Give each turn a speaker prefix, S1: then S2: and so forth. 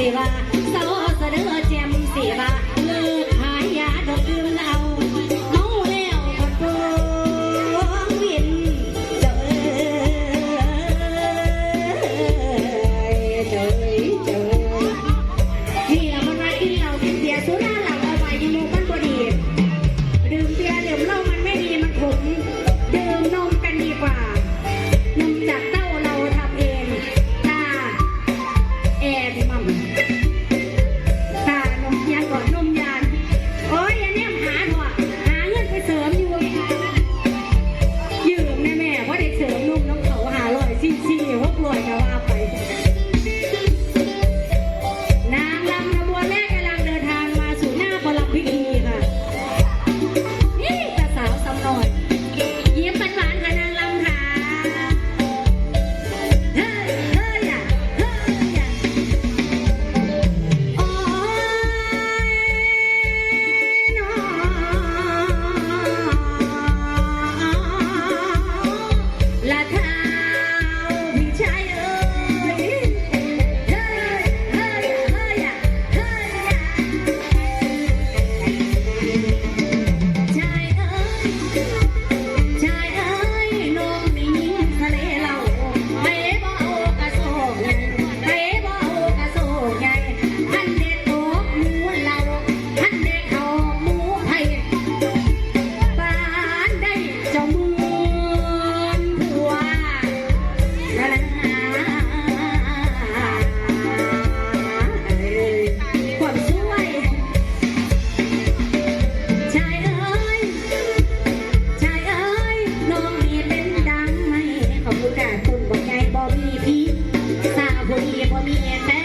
S1: สีว่า ของลูกหน้าคุณบอกยายบ่มีพี่สาวบ่มีบอมีแต่